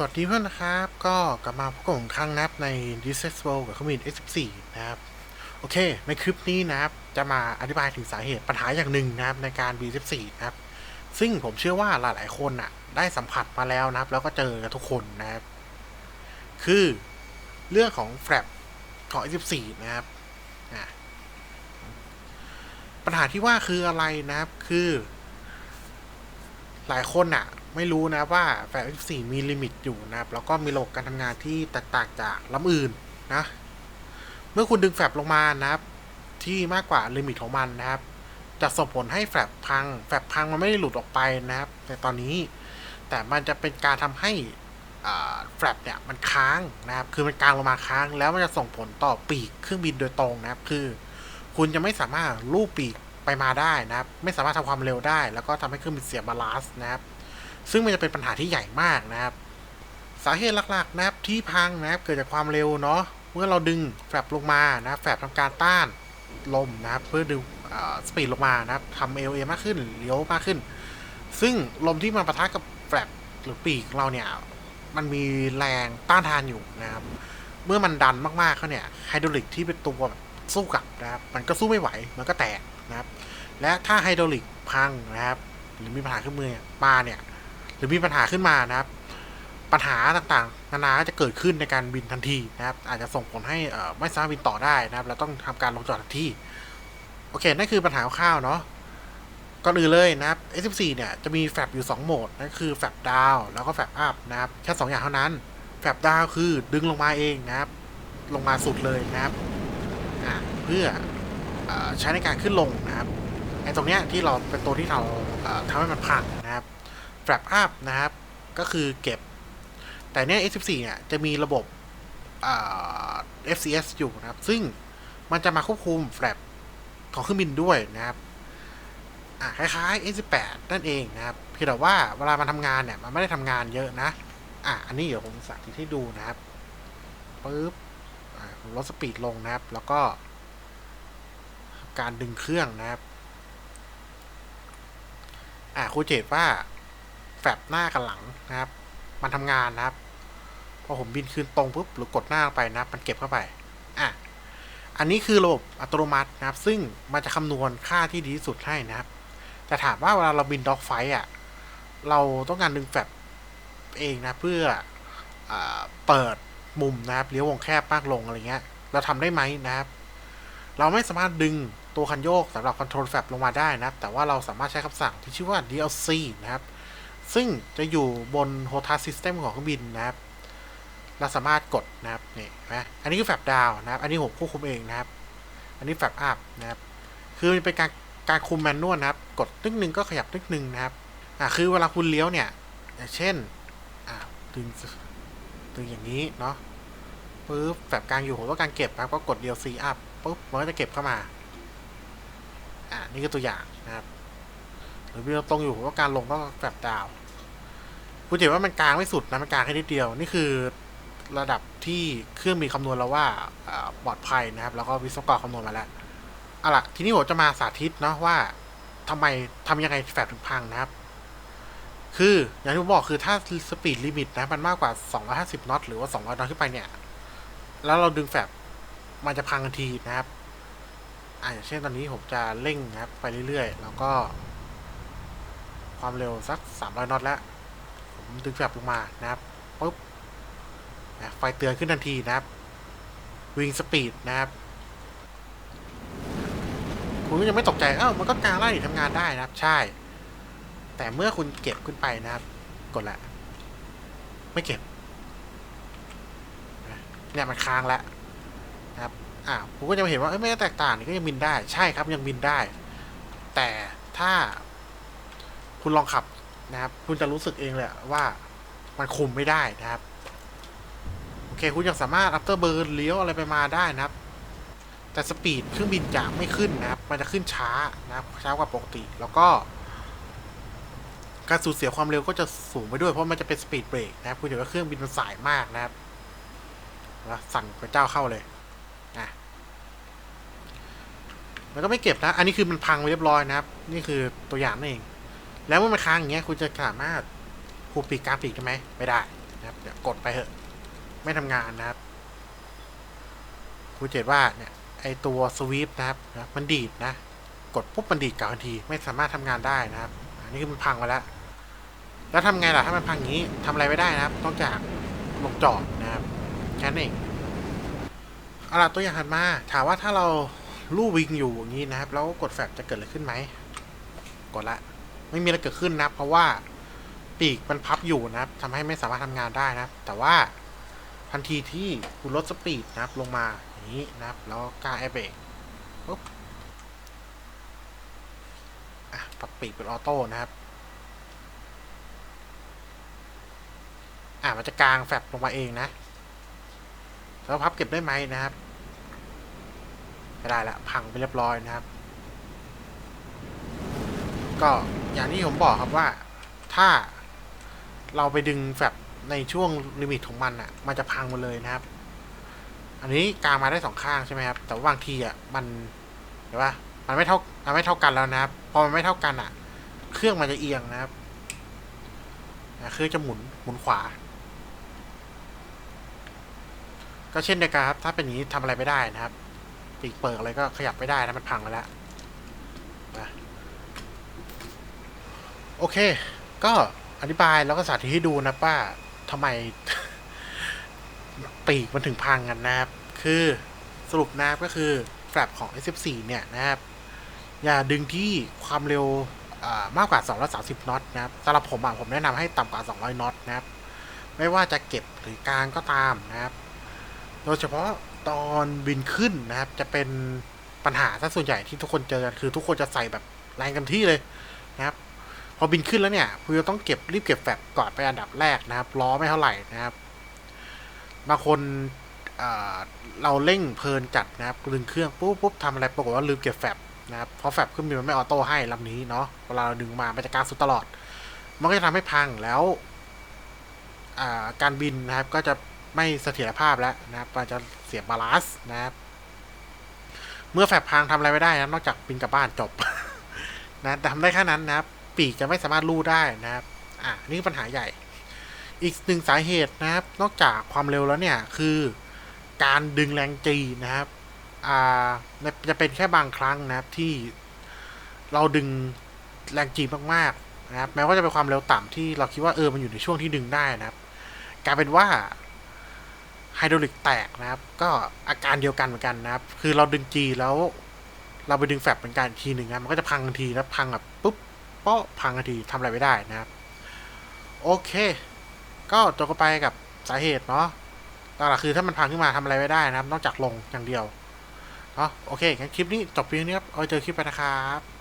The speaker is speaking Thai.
สวัสดีเพื่อนนะครับ ก็กลับมาพบกับผมครั้งนับใน d i s e x w o r l d กับเครื่องบิน S14 นะครับ โอเค ในคลิปนี้นะครับ จะมาอธิบายถึงสาเหตุปัญหาอย่างหนึ่งนะครับในการ B14 นะครับ ซึ่งผมเชื่อว่าหลายๆคนอะ ได้สัมผัสมาแล้วนะครับ แล้วก็เจอกันทุกคนนะครับ คือเรื่องของแฟลปของ S14 นะครับอะปัญหาที่ว่าคืออะไรนะครับ คือ หลายคนอะ ไม่รู้นะว่าแฟลช F4 มีลิมิตอยู่นะครับแล้วก็มีระบบการทำงานที่แตกต่างจากลำอื่นนะ เมื่อคุณดึงแฟลชลงมานะครับ ที่มากกว่าลิมิตของมันนะครับ จะส่งผลให้แฟลชพัง แฟลชพังมันไม่ได้หลุดออกไปนะครับในตอนนี้ แต่มันจะเป็นการทำให้แฟลชเนี่ยมันค้างนะครับ คือมันกลางลงมาค้าง แล้วมันจะส่งผลต่อปีกเครื่องบินโดยตรงนะครับ คือ คุณจะไม่สามารถลูบปีกไปมาได้นะครับ ไม่สามารถทำความเร็วได้ แล้วก็ทำให้เครื่องบินเสียบาลานซ์นะครับ ซึ่งมันจะเป็นปัญหาที่ใหญ่มากนะครับ สาเหตุหลักๆนะครับที่พังนะครับเกิดจากความเร็วเนาะเมื่อเราดึงแฟลปลงมานะแฟลปทำการต้านลมนะครับ เพื่อดึงสปีดลงมานะครับทำเอลเอมากขึ้นเลี้ยวมากขึ้น ซึ่งลมที่มันปะทะกับแฟลปหรือปีกเราเนี่ยมันมีแรงต้านทานอยู่นะครับ เมื่อมันดันมากๆเขาเนี่ยไฮดรอลิกที่เป็นตัวแบบสู้กับนะครับ มันก็สู้ไม่ไหวมันก็แตกนะครับ และถ้าไฮดรอลิกพังนะครับ หรือมีปัญหาขึ้นมือมาเนี่ย หรือมีปัญหาขึ้นมานะครับ ปัญหาต่างๆ นานาจะเกิดขึ้นในการบินทันทีนะครับ อาจจะส่งผลให้ไม่สามารถบินต่อได้นะครับแล้วต้องทำการลงจอดทันทีโอเคนั่นคือปัญหาคร่าวเนาะก่อนอื่นเลยนะครับ S14 เนี่ยจะมีแฟลปอยู่ 2 โหมดนั่นคือแฟลปดาวแล้วก็แฟลปอัพนะครับแค่2อย่างเท่านั้นแฟลปดาวคือดึงลงมาเองนะครับ ลงมาสุดเลยนะครับเพื่ออใช้ในการขึ้นลงนะครับไอ้ตรงเนี้ยที่เราเป็นตัวที่เราทำให้มันพังนะครับ แฟลปอัพนะครับ ก็คือเก็บ แต่เนี้ย S14 เนี่ยจะมีระบบอ FCS อยู่นะครับ ซึ่งมันจะมาควบคุมแฟลปของเครื่องบินด้วยนะครับคล้ายๆ S18 นั่นเองนะครับเพียงแต่ว่าเวลามันทำงานเนี่ย มันไม่ได้ทำงานเยอะนะ อะ อันนี้เดี๋ยวผมสาธิตให้ดูนะครับปึ๊บผมลดสปีดลงนะครับ แล้วก็ การดึงเครื่องนะครับ อะครูเจตว่า แฟบหน้ากับหลังนะครับ มันทำงานนะครับ พอผมบินคืนตรงปุ๊บหรือกดหน้าไปนะครับ มันเก็บเข้าไป อะ อันนี้คือระบบอัตโนมัตินะครับ ซึ่งมันจะคำนวณค่าที่ดีที่สุดให้นะครับ แต่ถามว่าเวลาเราบินด็อกไฟอะ เราต้องการดึงแฟบเองนะเพื่ออเปิดมุมนะครับเลี้ยววงแคบมากลงอะไรเงี้ย เราทำได้ไหมนะครับ เราไม่สามารถดึงตัวคันโยกสำหรับคอนโทรลแฟบลงมาได้นะครับ แต่ว่าเราสามารถใช้คำสั่งที่ชื่อว่า DLC นะครับ ซึ่งจะอยู่บน HOTAS System ของเครื่องบินนะครับ เราสามารถกดนะครับนี่นไหมอันนี้คือแฟบดาวนะครับ อันนี้ผมควบคุมเองนะครับ อันนี้แฟบอัพนะครับ คือมันเป็นการการคุมแมนนวลนะครับ กดตึ้งหนึ่งก็ขยับตึ้งหนึ่งนะครับ อ่าคือเวลาคุณเลี้ยวเนี่ยเช่น อ่าดึงดึงอย่างนี้เนาะปึ๊บแฟบกลางอยู่ผมต้องการเก็บนะครับก็กด DLC up ปุ๊บมันก็จะเก็บเข้ามา อ่านี่คือตัวอย่างนะครับ หรือวิวตรงอยู่ผมต้องการลงต้องแฟบดาวคุณเห็นว่ามันกลางไม่สุดนะมันกลางแค่นิดเดียว นี่คือระดับที่เครื่องมีคำนวณแล้วว่าปลอดภัยนะครับ แล้วก็วิศวกรคำนวณมาแล้วเอาล่ะทีนี้ผมจะมาสาธิตเนาะว่าทำไมทำยังไงแฟบถึงพังนะครับ คืออย่างที่ผมบอกคือถ้าสปีดลิมิตนะมันมากกว่า 250 น็อตหรือว่า 200 น็อตขึ้นไปเนี่ย แล้วเราดึงแฟบมันจะพังทันทีนะครับอ่าอย่างเช่นตอนนี้ผมจะเร่งนะครับ ไปเรื่อยๆ แล้วก็ ความเร็วสัก 300 น็อตแล้ว ผมดึงแฟบลงมานะครับปุ๊บนะไฟเตือนขึ้นทันทีนะครับ วิ่งสปีดนะครับ คุณยังไม่ตกใจ เอ้ามันก็กลางไล่ทำงานได้นะครับ ใช่ แต่เมื่อคุณเก็บขึ้นไปนะครับ กดละ ไม่เก็บ เนี่ยมันค้างแล้วนะครับ อ่าผมก็จะเห็นว่าเอ้ยไม่ได้แตกต่างนี่ก็ยังบินได้ ใช่ครับยังบินได้ แต่ถ้า คุณลองขับนะครับ คุณจะรู้สึกเองเลยว่ามันคุมไม่ได้นะครับ โอเค คุณยังสามารถอัปเตอร์เบิร์นเลี้ยวอะไรไปมาได้นะครับ แต่สปีดเครื่องบินจะไม่ขึ้นนะครับ มันจะขึ้นช้านะครับ ช้ากว่าปกติ แล้วก็ การสูญเสียความเร็วก็จะสูงไปด้วยเพราะมันจะเป็นสปีดเบรกนะครับ คุณเห็นว่าเครื่องบินมันสายมากนะครับสั่นพระเจ้าเข้าเลยอะมันก็ไม่เก็บนะ อันนี้คือมันพังไปเรียบร้อยนะครับ นี่คือตัวอย่างนั่นเอง แล้วเมื่อมันค้างอย่างเงี้ยคุณจะสามารถผูปีกกลางปีกได้ไหมไม่ได้นะครับเดี๋ยวกดไปเถอะ ไม่ทำงานนะครับ คุณเจตว่าเนี่ยไอตัวสวีปนะครับนะมันดีดนะ กดปุ๊บมันดีดกลับทันที ไม่สามารถทำงานได้นะครับอันนี้คือมันพังไปแล้ว แล้วทำไงล่ะถ้ามันพังอย่างนี้ทำอะไรไม่ได้นะครับนอกจากลงจอดนะครับแค่นั้นเองเอาล่ะตัวอย่างถัดมาถามว่าถ้าเราลู่วิงอยู่อย่างนี้นะครับ แล้วกดแฟลชจะเกิดอะไรขึ้นไหมกดละ ไม่มีอะไรเกิดขึ้นนะครับเพราะว่าปีกมันพับอยู่นะครับทำให้ไม่สามารถทำงานได้นะครับ แต่ว่าทันทีที่คุณลดสปีดนะครับ ลงมาอย่างนี้นะครับ แล้วกางแอร์เบรกปุ๊บอะปรับปีกเป็นออโต้นะครับ อะมันจะกลางแฟบลงมาเองนะแล้วพับเก็บได้ไหมนะครับไม่ได้ละพังไปเรียบร้อยนะครับ ก็อย่างที่ผมบอกครับว่าถ้าเราไปดึงแฟบในช่วงลิมิตของมันอะ มันจะพังหมดเลยนะครับ อันนี้กางมาได้สองข้างใช่ไหมครับ แต่ว่าบางทีอะมันเห็นปะมันไม่เท่ามันไม่เท่ากันแล้วนะครับ พอมันไม่เท่ากันอะ เครื่องมันจะเอียงนะครับอะคือจะหมุนหมุนขวา ก็เช่นเดียวกันครับ ถ้าเป็นอย่างนี้ทำอะไรไม่ได้นะครับ ปีกเปิดอะไรก็ขยับไม่ได้นะมันพังไปแล้วนะ โอเค ก็อธิบายแล้วก็สาธิตให้ดูนะว่าทำไม ปีกมันถึงพังกันนะครับ คือสรุปนะครับก็คือแฟลปของ S14 เนี่ยนะครับ อย่าดึงที่ความเร็วมากกว่า 230 น็อตนะครับสำหรับผมอะผมแนะนำให้ต่ำกว่า 200 น็อตนะครับ ไม่ว่าจะเก็บหรือกลางก็ตามนะครับ โดยเฉพาะตอนบินขึ้นนะครับ จะเป็นปัญหาถ้าส่วนใหญ่ที่ทุกคนเจอกันคือทุกคนจะใส่แบบแรงกันที่เลยนะครับ พอบินขึ้นแล้วเนี่ยคุณจะต้องเก็บรีบเก็บแฟบก่อนไปอันดับแรกนะครับล้อไม่เท่าไหร่นะครับบางคนเเราเร่งเพลินจัดนะครับดึงเครื่องปุ๊บปุ๊บทำอะไรปรากฏว่าลืมเก็บแฟบนะครับเพราะแฟบขึ้นบินมันไม่ออโต้ให้ลำนี้เนาะเวลาเราดึงมามันจะกางสุดตลอด มันก็จะทำให้พังแล้วาการบินนะครับก็จะไม่เสถียรภาพแล้วนะครับมันจะเสียบาลานซ์นะครับเมื่อแฟบพังทำอะไรไม่ได้นะนอกจากบินกลับบ้านจบนะแต่ทำได้แค่นั้นนะครับ ปีกจะไม่สามารถลู่ได้นะครับ อะนี่คือปัญหาใหญ่ อีกหนึ่งสาเหตุนะครับ นอกจากความเร็วแล้วเนี่ย คือการดึงแรงจีนะครับ อ่า จะเป็นแค่บางครั้งนะครับที่เราดึงแรงจีมากๆนะครับ แม้ว่าจะเป็นความเร็วต่ำที่เราคิดว่าเออ มันอยู่ในช่วงที่ดึงได้นะครับ กลายเป็นว่าไฮดรอลิกแตกนะครับ ก็อาการเดียวกันเหมือนกันนะครับ คือเราดึงจีแล้วเราไปดึงแฟบเป็นการทีหนึ่งนะมันก็จะพังทันทีแล้วพังแบบปุ๊บ ปาะพังทันทีทำอะไรไม่ได้นะครับ โอเค ก็จบกันไปกับสาเหตุเนาะหลักๆคือถ้ามันพังขึ้นมาทำอะไรไม่ได้นะครับ นอกจากลงอย่างเดียวเนาะโอเคงั้นคลิปนี้จบเพียงนี้ครับเอาไว้เจอคลิปไปนะครับ